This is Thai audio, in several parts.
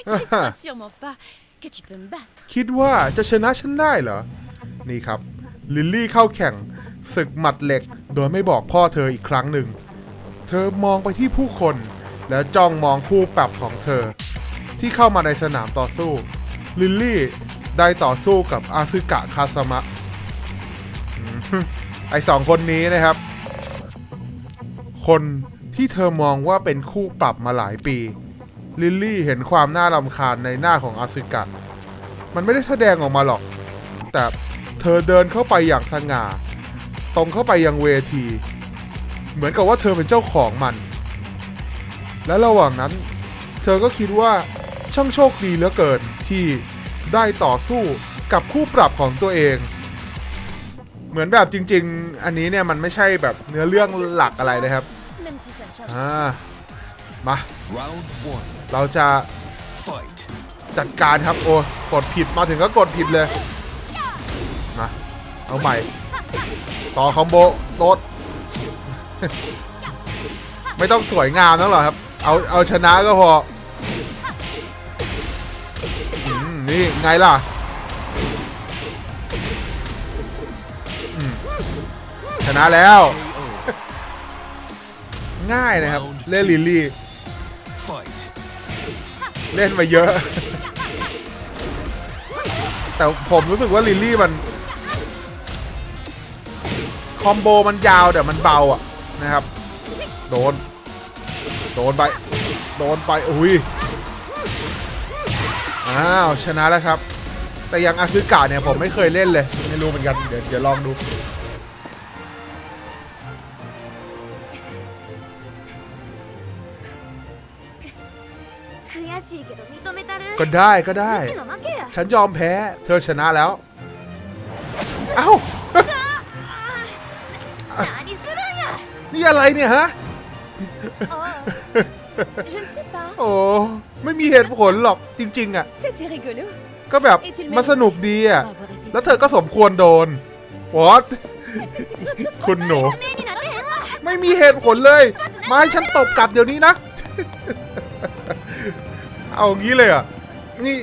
Tu crois sûrement pas que tu peux me battre. คิดว่าจะชนะฉันได้เหรอ นี่ครับ ลิลลี่เข้าแข่งศึกหมัดเหล็ก โดยไม่บอกพ่อเธออีกครั้งหนึ่ง เธอมองไปที่ผู้คน และจ้องมองคู่ปรับของเธอ ที่เข้ามาในสนามต่อสู้ ลิลลี่ได้ต่อสู้กับอาซึกะคาสมะอืมไอสองคนนี้นะครับ คนที่เธอมองว่าเป็นคู่ปรับมาหลายปี ลิลลี่เห็นความน่ารำคาญในหน้าของอาซึกะ มันไม่ได้แสดงออกมาหรอก แต่เธอเดินเข้าไปอย่างสง่า ตรงเข้าไปยังเวที เหมือนกับว่าเธอเป็นเจ้าของมัน และระหว่างนั้น เธอก็คิดว่าช่างโชคดีเหลือเกินที่ได้ต่อสู้กับคู่ปรับของตัวเอง เหมือนแบบจริง ๆ อันนี้เนี่ยมันไม่ใช่แบบเนื้อเรื่องหลักอะไรนะครับอ่า มา Round one. เราจะ Fight. จัดการครับโอ้กดผิดมาถึงก็กดผิดเลยมาเอาใหม่ ต่อคอมโบโตดไม่ต้องสวยงามนั่นหรอกครับ เอาเอาชนะก็พออืมนี่ไงล่ะอืมชนะแล้ว KO. ง่ายนะครับ เล่นลิลลี่ Fight. เล่นมาเยอะ แต่ผมรู้สึกว่าลิลลี่มัน คอมโบมันยาวแต่มันเบาอะนะครับ โดน โดนไป โดนไป อุ้ย อ้าว ชนะแล้วครับ แต่ยังอาซึกะเนี่ยผมไม่เคยเล่นเลย ไม่รู้เหมือนกัน เดี๋ยวเดี๋ยวลองดู ก็ได้ก็ได้ ฉันยอมแพ้ เธอชนะแล้ว เอ้า นี่อะไรเนี่ยฮะ โอ้ ไม่มีเหตุผลหรอกจริง ๆ อะ ก็แบบมันสนุกดีอะ แล้วเธอก็สมควรโดนวอตคุณหนู ไม่มีเหตุผลเลย มาให้ฉันตบกลับเดี๋ยวนี้นะ เอางี้เลยอะ นี่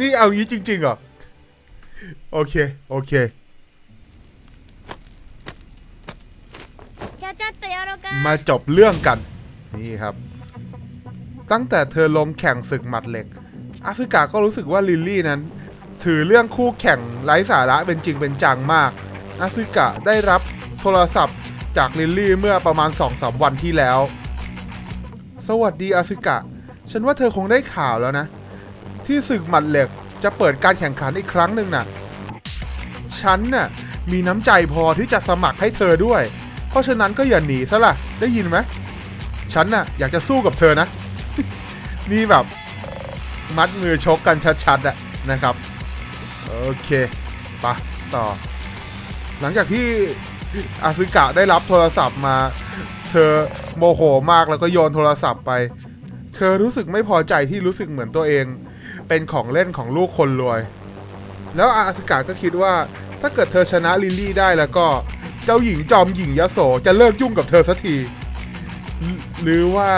นี่เอางี้จริงๆเหรอ โอเค โอเค มาจบเรื่องกัน นี่ครับ ตั้งแต่เธอลงแข่งศึกหมัดเหล็กอาซึกะก็รู้สึกว่าลิลลี่นั้น ถือเรื่องคู่แข่งไร้สาระเป็นจริงเป็นจังมากอาซึกะได้รับโทรศัพท์จากลิลลี่เมื่อประมาณสองสามวันที่แล้ว สวัสดีอาซึกะฉันว่าเธอคงได้ข่าวแล้วนะ ที่ศึกหมัดเหล็กจะเปิดการแข่งขันอีกครั้งหนึ่งน่ะ ฉันน่ะมีน้ำใจพอที่จะสมัครให้เธอด้วย เพราะฉะนั้นก็อย่าหนีซะล่ะ ได้ยินไหม ฉันน่ะอยากจะสู้กับเธอนะ นี่แบบ มัดมือชกกันชัดๆอะนะครับ โอเคปะต่อ หลังจากที่อาซึกะได้รับโทรศัพท์มา เธอโมโหมากแล้วก็โยนโทรศัพท์ไป เธอรู้สึกไม่พอใจที่รู้สึกเหมือนตัวเอง เป็นของเล่นของลูกคนรวย แล้วอาซึกะก็คิดว่า ถ้าเกิดเธอชนะลิลลี่ได้แล้วก็ เจ้าหญิงจอมหญิงยโสจะเลิกยุ่งกับเธอสักที หรือว่า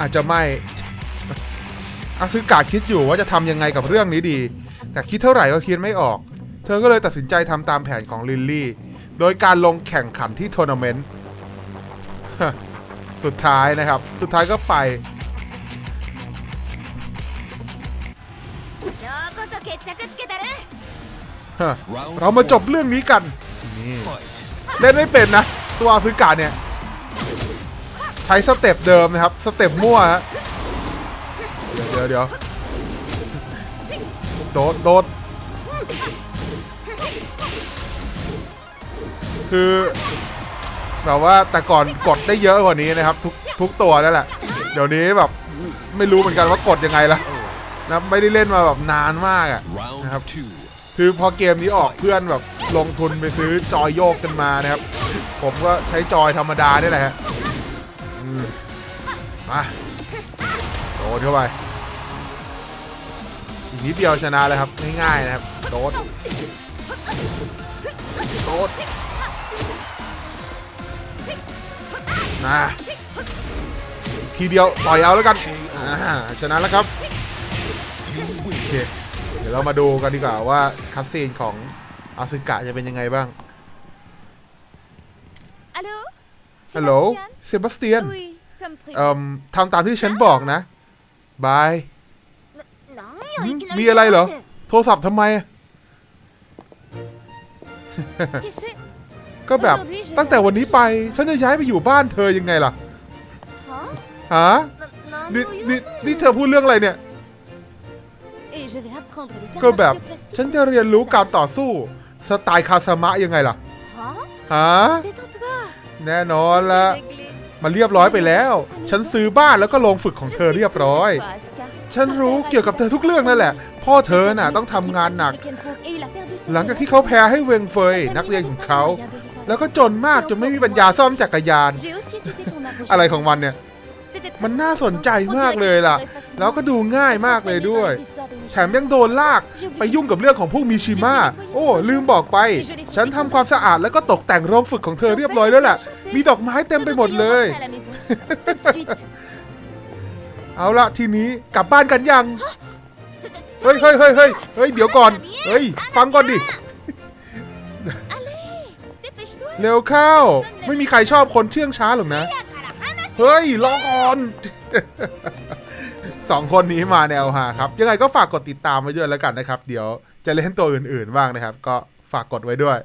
อาจจะไม่อาซึกะคิดอยู่ว่าจะทำยังไงกับเรื่องนี้ดี แต่คิดเท่าไหร่ก็คิดไม่ออก เธอก็เลยตัดสินใจทำตามแผนของลิลลี่ โดยการลงแข่งขันที่ทัวร์นาเมนต์ สุดท้ายนะครับ สุดท้ายก็ไป เรามาจบเรื่องนี้กัน เล่นไม่เป็นนะ ตัวอาซึกะเนี่ย ใช้สเต็ปเดิมนะครับ สเต็ปมั่วฮะ เดี๋ยวเดี๋ยวโดดโดดคื แบบว่าแต่ก่อนกดได้เยอะกว่านี้นะครับ ทุกทุกตัวนั่นแหละ เดี๋ยวนี้แบบไม่รู้เหมือนกันว่ากดยังไงละนะไม่ได้เล่นมาแบบนานมากอะนะครับ.คือพอเกมนี้ออกเพื่อนแบบลงทุนไปซื้อจอยโยกกันมานะครับ ผมก็ใช้จอยธรรมดานี่แหละฮะมาโดนเข้าไปอีกนิดเดียวชนะแล้วครับง่ายๆนะครับโดดโดด นะทีเดียวต่อยเอาแล้วกันอ่าชนะแล้วครับ You โอ win. เคเดี๋ยวเรามาดูกันดีกว่าว่าคัสซีนของอาซึกะจะเป็นยังไงบ้าง Allô ฮัลโหล Sébastien เซบาสเตียน Oui, comme prévu. เอ่มทำตามที่ฉันบอกนะบาย Non, หืมมีอะไรเหรอ โทรศัพท์ทำไม Tu sais, ก็แบบตั้งแต่วันนี้ไปฉันจะย้ายไปอยู่บ้านเธอยังไงล่ะ hein ฮะ Non, นี่ non, นี่นี่เธอพูดเรื่องอะไรเนี่ย Et je vais apprendre les arts ก็แบบ martiaux plastiques. ฉันจะเรียนรู้การต่อสู้สไตล์คาสมะยังไงล่ะ Hein ฮะ Détends-toi. แน่นอนละ Réglé. มันเรียบร้อยไปแล้ว ฉันซื้อบ้านแล้วก็โรงฝึกของ Je เธอ sais เรียบ tout ร้อย de toi, Asuka. ฉันรู้เกี่ยวกับเธอทุกเรื่องนั่นแหละ พ่อเธอน่ะต้องทำงานหนัก หลังจากที่เขาแพ้ให้เวงเฟยนักเรียนของเขา แล้วก็จนมากจนไม่มีปัญญาซ่อมจักรยาน อะไรของมันเนี่ย มันน่าสนใจมากเลยล่ะ แล้วก็ดูง่ายมากเลยด้วย แถมยังโดนลากไปยุ่งกับเรื่องของพวกมิชิมะโอ้ ลืมบอกไป ฉันทำความสะอาดแล้วก็ตกแต่งโรงฝึกของเธอเรียบร้อยแล้วแหละมีดอกไม้เต็มไปหมดเลย เอาละทีนี้กลับบ้านกันยัง เฮ้ยเฮ้ยเฮ้ยเฮ้ยเฮ้ยเดี๋ยวก่อน เฮ้ย ฟังก่อนดิ เร็วเข้า ไม่มีใครชอบคนเชื่องช้าหรอกนะ เฮ้ยรอก่อนสองคนนี้มาแนวฮาครับ ยังไงก็ฝากกดติดตามไว้ด้วยแล้วกันนะครับ เดี๋ยวจะเล่นตัวอื่นๆบ้างนะครับ ก็ฝากกดไว้ด้วย